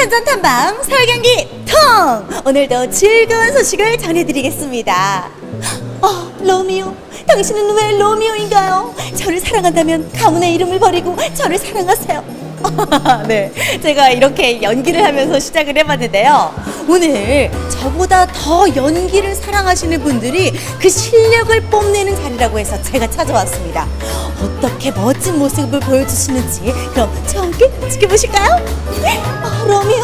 현장 탐방 설경기 통 오늘도 즐거운 소식을 전해드리겠습니다. 아 로미오, 당신은 왜 로미오인가요? 저를 사랑한다면 가문의 이름을 버리고 저를 사랑하세요. 네, 제가 이렇게 연기를 하면서 시작을 해봤는데요. 오늘 저보다 더 연기를 사랑하시는 분들이 그 실력을 뽐내는 자리라고 해서 제가 찾아왔습니다. 어떻게 멋진 모습을 보여주시는지 그럼 저와 함께 지켜보실까요? 아, 로미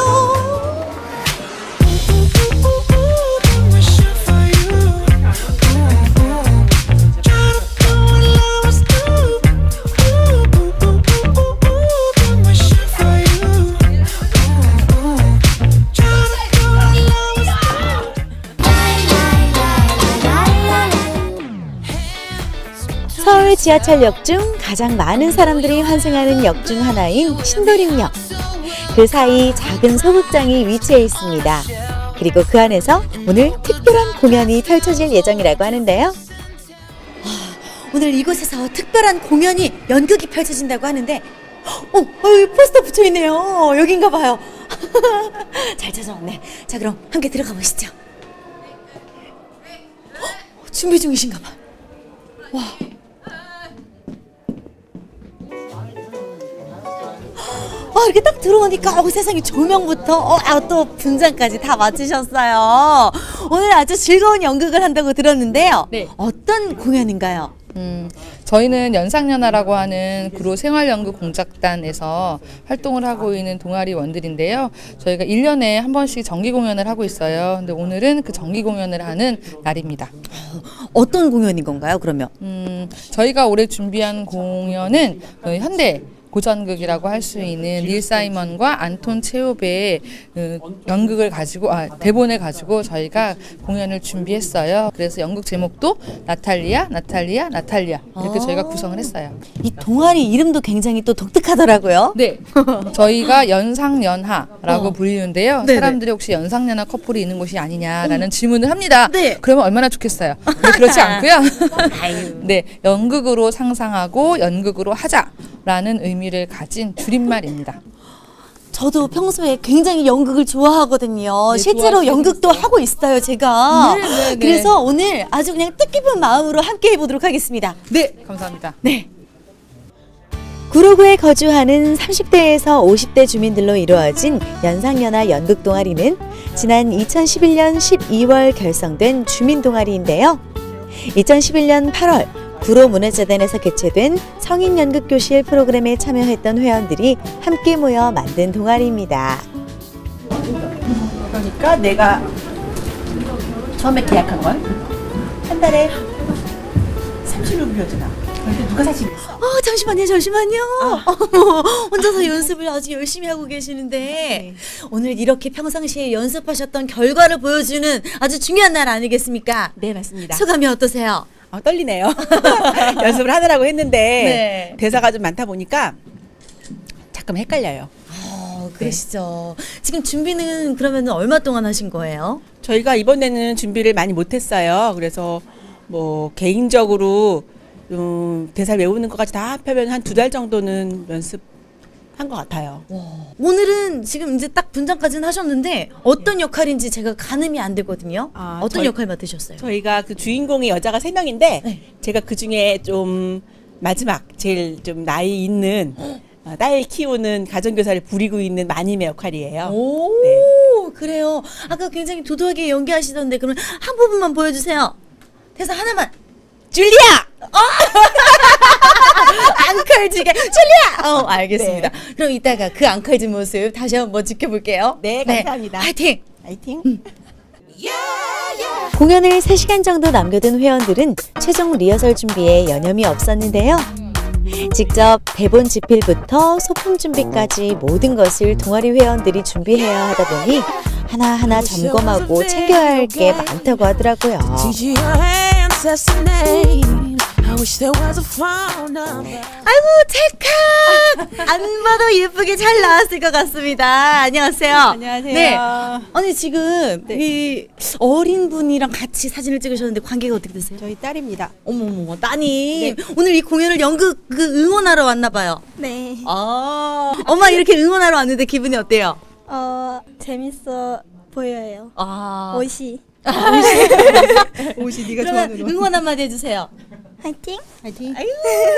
지하철역 중 가장 많은 사람들이 환승하는 역 중 하나인 신도림역. 그 사이 작은 소극장이 위치해 있습니다. 그리고 그 안에서 오늘 특별한 공연이 펼쳐질 예정이라고 하는데요. 오늘 이곳에서 특별한 공연이 연극이 펼쳐진다고 하는데, 어, 어 포스터 붙여 있네요. 여긴가 봐요. 잘 찾아왔네. 자, 그럼 함께 들어가 보시죠. 어, 준비 중이신가 봐. 와. 아, 이렇게 딱 들어오니까 어, 세상에 조명부터 어, 아, 또 분장까지 다 맞추셨어요. 오늘 아주 즐거운 연극을 한다고 들었는데요. 네. 어떤 공연인가요? 음, 저희는 연상연화라고 하는 구로 생활연극 공작단에서 활동을 하고 있는 동아리 원들인데요. 저희가 1년에 한 번씩 정기 공연을 하고 있어요. 근데 오늘은 그 정기 공연을 하는 날입니다. 어떤 공연인 건가요, 그러면? 음, 저희가 올해 준비한 공연은 그 현대 고전극이라고 할 수 있는 릴 사이먼과 안톤 체홉의 그 연극을 가지고 아, 대본을 가지고 저희가 공연을 준비했어요. 그래서 연극 제목도 나탈리아, 나탈리아, 나탈리아 이렇게 아. 저희가 구성을 했어요. 이 동아리 이름도 굉장히 또 독특하더라고요. 네, 저희가 연상연하라고 어. 불리는데요. 네네. 사람들이 혹시 연상연하 커플이 있는 곳이 아니냐라는 질문을 합니다. 네. 그러면 얼마나 좋겠어요. 근데 그렇지 않고요. 아유. 네, 연극으로 상상하고 연극으로 하자 라는 의미를 가진 줄임말입니다. 저도 평소에 굉장히 연극을 좋아하거든요. 네, 실제로 연극도. 하고 있어요, 제가. 네, 네, 네. 그래서 오늘 아주 그냥 뜻깊은 마음으로 함께 해보도록 하겠습니다. 네, 감사합니다. 네. 구로구에 거주하는 30대에서 50대 주민들로 이루어진 연상연화 연극 동아리는 지난 2011년 12월 결성된 주민 동아리인데요. 2011년 8월 구로 문화재단에서 개최된 성인 연극 교실 프로그램에 참여했던 회원들이 함께 모여 만든 동아리입니다. 그러니까 내가 처음에 계약한 건 한 달에 30루블이었잖아 근데 누가 사실 어, 잠시만요, 잠시만요. 혼자서 연습을 아주 열심히 하고 계시는데 오늘 이렇게 평상시에 연습하셨던 결과를 보여주는 아주 중요한 날 아니겠습니까? 네 맞습니다. 소감이 어떠세요? 어, 떨리네요. 연습을 하느라고 했는데 네. 대사가 좀 많다 보니까 잠깐 헷갈려요. 어, 그러시죠. 지금 준비는 그러면 얼마 동안 하신 거예요? 저희가 이번에는 준비를 많이 못했어요. 그래서 뭐 개인적으로 음, 대사 외우는 것까지 다 합하면 한 두 달 정도는 연습 한 것 같아요. 오늘은 지금 이제 딱 분장까지는 하셨는데 어떤 역할인지 제가 가늠이 안 되거든요. 아, 어떤 저희- 역할 맡으셨어요? 저희가 그 주인공이 여자가 세 명인데 네. 제가 그 중에 좀 마지막 제일 좀 나이 있는 어, 딸 키우는 가정교사를 부리고 있는 마님의 역할이에요. 오, 네. 그래요. 아까 굉장히 도도하게 연기하시던데 그러면 한 부분만 보여주세요. 대사 하나만. 줄리아! 앙칼지게 줄리아. 어, 알겠습니다. 그럼 이따가 그 앙칼진 모습 다시 한번 지켜볼게요. 네, 감사합니다. 화이팅. 파이팅! 공연을 3시간 정도 남겨둔 회원들은 최종 리허설 준비에 여념이 없었는데요. 직접 대본 집필부터 소품 준비까지 모든 것을 동아리 회원들이 준비해야 하다 보니 하나하나 점검하고 챙겨야 할 게 많다고 하더라고요. You. I wish there was a phone number. 아이고 찰칵 안 봐도 예쁘게 잘 나왔을 것 같습니다. 안녕하세요. 안녕하세요. 네. 아니 지금 이 어린 분이랑 같이 사진을 찍으셨는데 관계가 어떻게 되세요? 저희 딸입니다. 어머머머 따님 오늘 이 공연을 연극 그 응원하러 왔나 봐요. 네. 아 엄마 이렇게 응원하러 왔는데 기분이 어때요? 어, 재밌어 보여요. 아, 옷이 옷이 네가 그러면 응원 한마디 해주세요. 화이팅! 화이팅. 아유,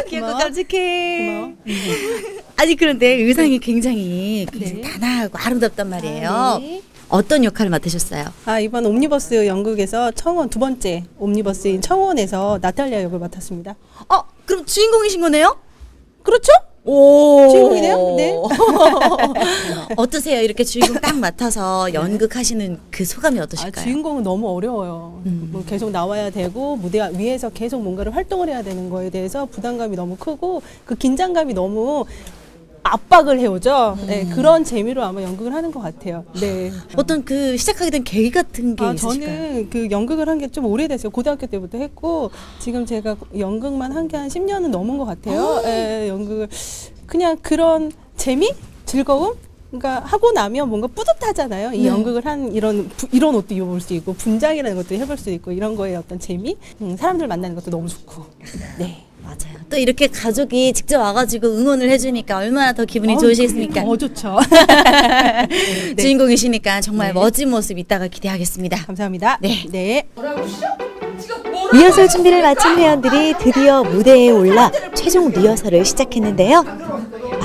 귀엽고 깜찍해. 아니, 그런데 의상이 굉장히, 굉장히 단아하고 아름답단 말이에요. 어떤 역할을 맡으셨어요? 아 이번 옴니버스 연극에서 청원 두 번째 옴니버스인 청원에서 나탈리아 역을 맡았습니다. 어, 그럼 주인공이신 거네요? 그렇죠? 오. 주인공이네요? 네. 어떠세요? 이렇게 주인공 딱 맡아서 연극하시는 그 소감이 아, 어떠실까요? 주인공은 너무 어려워요. 음. 뭐 계속 나와야 되고 무대 위에서 계속 뭔가를 활동을 해야 되는 거에 대해서 부담감이 너무 크고 그 긴장감이 너무 압박을 해오죠. 네, 음. 그런 재미로 아마 연극을 하는 것 같아요. 네. 어떤 그 시작하게 된 계기 같은 게 아, 있으실까요? 저는 그 연극을 한 게 좀 오래됐어요. 고등학교 때부터 했고 지금 제가 연극만 한 게 한 10년은 넘은 것 같아요. 예, 연극을 그냥 그런 재미, 즐거움. 그러니까 하고 나면 뭔가 뿌듯하잖아요. 이 네. 연극을 한 이런 부- 이런 옷도 입어볼 수 있고 분장이라는 것도 해볼 수 있고 이런 거에 어떤 재미, 음, 사람들 만나는 것도 너무 좋고. 네. 맞아요. 또 이렇게 가족이 직접 와가지고 응원을 해주니까 얼마나 더 기분이 어우, 좋으시겠습니까? 어 좋죠. 주인공이시니까 정말 네. 멋진 모습 이따가 기대하겠습니다. 감사합니다. 네. 네. 리허설 준비를 마친 회원들이 드디어 무대에 올라 최종 리허설을 시작했는데요.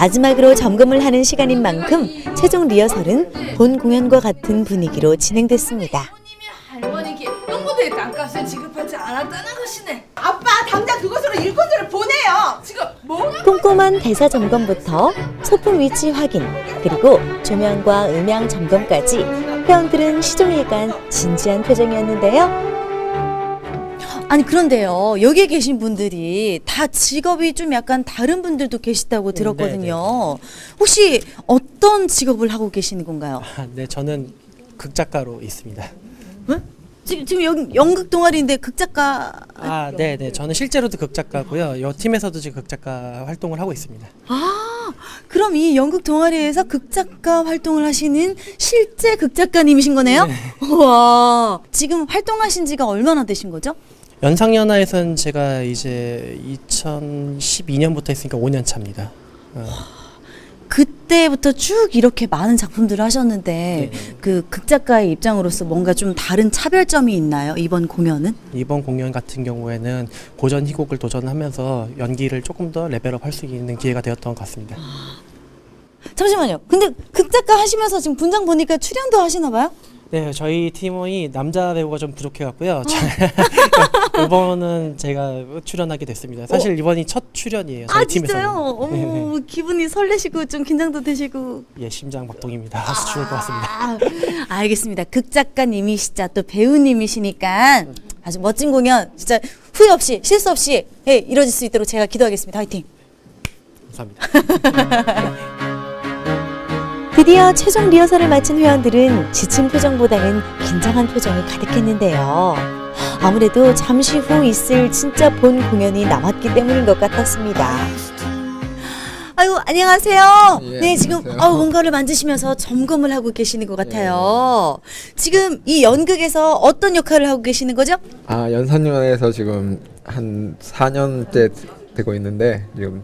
마지막으로 점검을 하는 시간인 만큼 최종 리허설은 본 공연과 같은 분위기로 진행됐습니다. 부모님이 할머니께 농구대에 땅값을 지급하지 않았다는 것이네. 아빠 당장 그것으로 일꾼들을 보내요. 지금 뭐가 꼼꼼한 대사 점검부터 소품 위치 확인, 그리고 조명과 음향 점검까지 회원들은 시종일관 진지한 표정이었는데요. 아니 그런데요 여기에 계신 분들이 다 직업이 좀 약간 다른 분들도 계시다고 들었거든요. 혹시 어떤 직업을 하고 계시는 건가요? 아, 네, 저는 극작가로 있습니다. 지금 지금 여기 연극 동아리인데 극작가 아, 네, 네. 저는 실제로도 극작가고요. 이 팀에서도 지금 극작가 활동을 하고 있습니다. 아, 그럼 이 연극 동아리에서 극작가 활동을 하시는 실제 극작가님이신 거네요? 와, 지금 활동하신 지가 얼마나 되신 거죠? 연상연화에서는 제가 이제 2012년부터 했으니까 5년 차입니다. 어, 그때부터 쭉 이렇게 많은 작품들을 하셨는데 네. 그 극작가의 입장으로서 뭔가 좀 다른 차별점이 있나요? 이번 공연은? 이번 공연 같은 경우에는 고전 희곡을 도전하면서 연기를 조금 더 레벨업 할 수 있는 기회가 되었던 것 같습니다. 잠시만요. 근데 극작가 하시면서 지금 분장 보니까 출연도 하시나 봐요? 네, 저희 팀원이 남자 배우가 좀 부족해 갖고요. 이번은 제가 출연하게 됐습니다. 사실 이번이 첫 출연이에요. 저희 아, 팀에서는. 진짜요? 어머, 네, 기분이 설레시고 좀 긴장도 되시고 예, 심장 박동입니다. 아주 좋을 것 같습니다. 아, 알겠습니다. 극 작가님이시자 또 배우님이시니까 아주 멋진 공연 진짜 후회 없이 실수 없이 예, 이루어질 수 있도록 제가 기도하겠습니다. 화이팅! 감사합니다. 드디어 최종 리허설을 마친 회원들은 지친 표정보다는 긴장한 표정이 가득했는데요. 아무래도 잠시 후 있을 진짜 본 공연이 남았기 때문인 것 같았습니다. 아유 안녕하세요. 예, 네 지금 안녕하세요. 어, 뭔가를 만드시면서 점검을 하고 계시는 것 같아요. 지금 이 연극에서 어떤 역할을 하고 계시는 거죠? 아 연산연에서 지금 한 4년째 되고 있는데 지금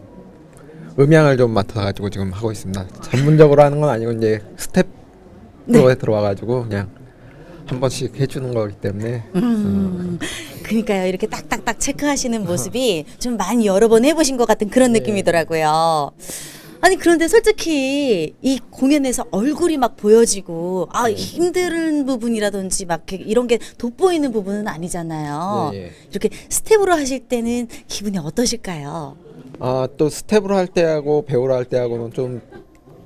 음향을 좀 맡아가지고 지금 하고 있습니다. 전문적으로 하는 건 아니고 이제 스텝으로 들어와가지고 그냥 한 번씩 해주는 거기 때문에 음, 그러니까요. 이렇게 딱딱딱 체크하시는 모습이 좀 많이 여러 번 해보신 것 같은 그런 느낌이더라고요. 아니 그런데 솔직히 이 공연에서 얼굴이 막 보여지고 아 힘든 부분이라든지 막 이렇게 이런 게 돋보이는 부분은 아니잖아요. 예, 예. 이렇게 스텝으로 하실 때는 기분이 어떠실까요? 아 또 스텝으로 할 때하고 배우로 할 때하고는 좀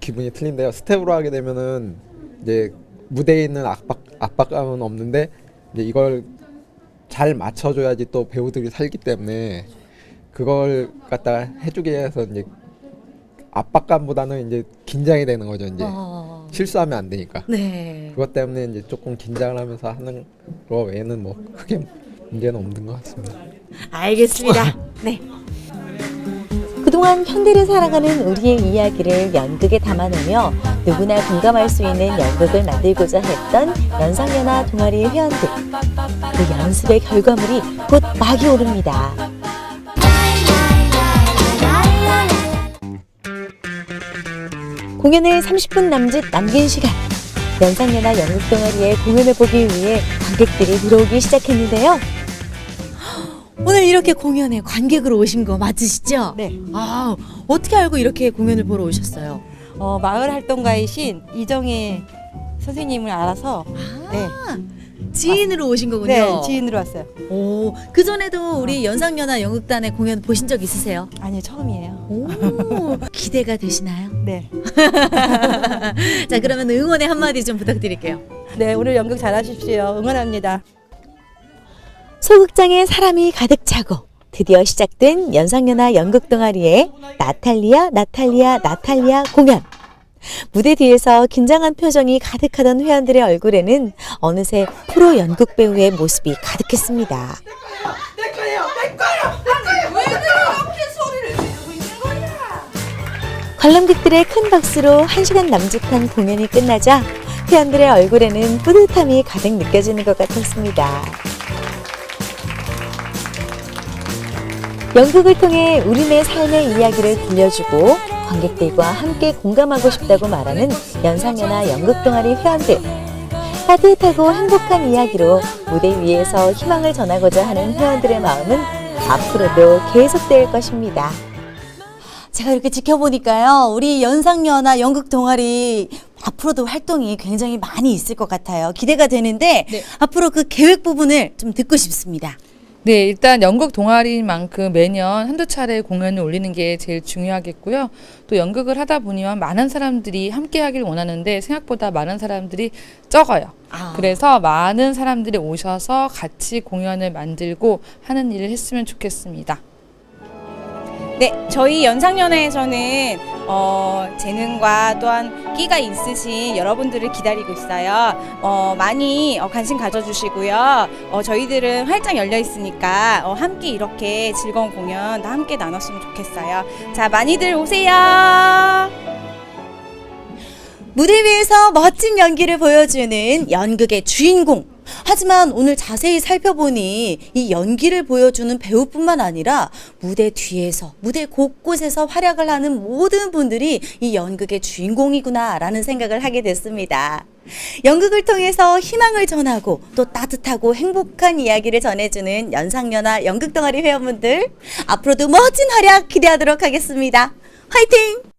기분이 틀린데요. 스텝으로 하게 되면은 이제 무대에 있는 압박 압박감은 없는데 이제 이걸 잘 맞춰줘야지 또 배우들이 살기 때문에 그걸 갖다가 해주기 위해서 이제 압박감보다는 이제 긴장이 되는 거죠. 이제 어, 실수하면 안 되니까. 네. 그것 때문에 이제 조금 긴장을 하면서 하는 거 외에는 뭐 크게 문제는 없는 것 같습니다. 알겠습니다. 네. 그동안 현대를 살아가는 우리의 이야기를 연극에 담아내며 누구나 공감할 수 있는 연극을 만들고자 했던 연상연화 동아리 회원들. 그 연습의 결과물이 곧 막이 오릅니다. 공연을 30분 남짓 남긴 시간. 연상연화 연극 동아리의 공연을 보기 위해 관객들이 들어오기 시작했는데요. 오늘 이렇게 공연에 관객으로 오신 거 맞으시죠? 네. 아, 어떻게 알고 이렇게 공연을 보러 오셨어요? 어, 마을 활동가이신 이정혜 선생님을 알아서 네. 지인으로 오신 거군요. 네, 지인으로 왔어요. 오, 그 전에도 우리 연상연화 연극단의 공연 보신 적 있으세요? 아니요, 처음이에요. 오, 기대가 되시나요? 네. 자, 그러면 응원의 한마디 좀 부탁드릴게요. 네, 오늘 연극 잘하십시오. 응원합니다. 소극장에 사람이 가득 차고 드디어 시작된 연상연화 연극 동아리의 나탈리아 나탈리아 나탈리아 공연. 무대 뒤에서 긴장한 표정이 가득하던 회원들의 얼굴에는 어느새 프로 연극 배우의 모습이 가득했습니다. 내 거예요. 내 거예요. 내 거예요. 왜 그렇게 소리를 지르고 있는 거야? 관람객들의 큰 박수로 한 시간 남짓한 공연이 끝나자 회원들의 얼굴에는 뿌듯함이 가득 느껴지는 것 같았습니다. 연극을 통해 우리네 삶의 이야기를 들려주고 관객들과 함께 공감하고 싶다고 말하는 연상연화 연극 동아리 회원들. 따뜻하고 행복한 이야기로 무대 위에서 희망을 전하고자 하는 회원들의 마음은 앞으로도 계속될 것입니다. 제가 이렇게 지켜보니까요, 우리 연상연화 연극 동아리 앞으로도 활동이 굉장히 많이 있을 것 같아요. 기대가 되는데 앞으로 그 계획 부분을 좀 듣고 싶습니다. 네, 일단 연극 동아리인 만큼 매년 한두 차례 공연을 올리는 게 제일 중요하겠고요. 또 연극을 하다 보니만 많은 사람들이 함께 하길 원하는데 생각보다 많은 사람들이 적어요. 그래서 많은 사람들이 오셔서 같이 공연을 만들고 하는 일을 했으면 좋겠습니다. 네, 저희 연상연화에서는 어, 재능과 또한 끼가 있으신 여러분들을 기다리고 있어요. 어, 많이 어, 관심 가져주시고요. 어, 저희들은 활짝 열려 있으니까 어, 함께 이렇게 즐거운 공연 다 함께 나눴으면 좋겠어요. 자, 많이들 오세요. 무대 위에서 멋진 연기를 보여주는 연극의 주인공. 하지만 오늘 자세히 살펴보니 이 연기를 보여주는 배우뿐만 아니라 무대 뒤에서 무대 곳곳에서 활약을 하는 모든 분들이 이 연극의 주인공이구나라는 생각을 하게 됐습니다. 연극을 통해서 희망을 전하고 또 따뜻하고 행복한 이야기를 전해주는 연상연화 연극동아리 회원분들 앞으로도 멋진 활약 기대하도록 하겠습니다. 화이팅!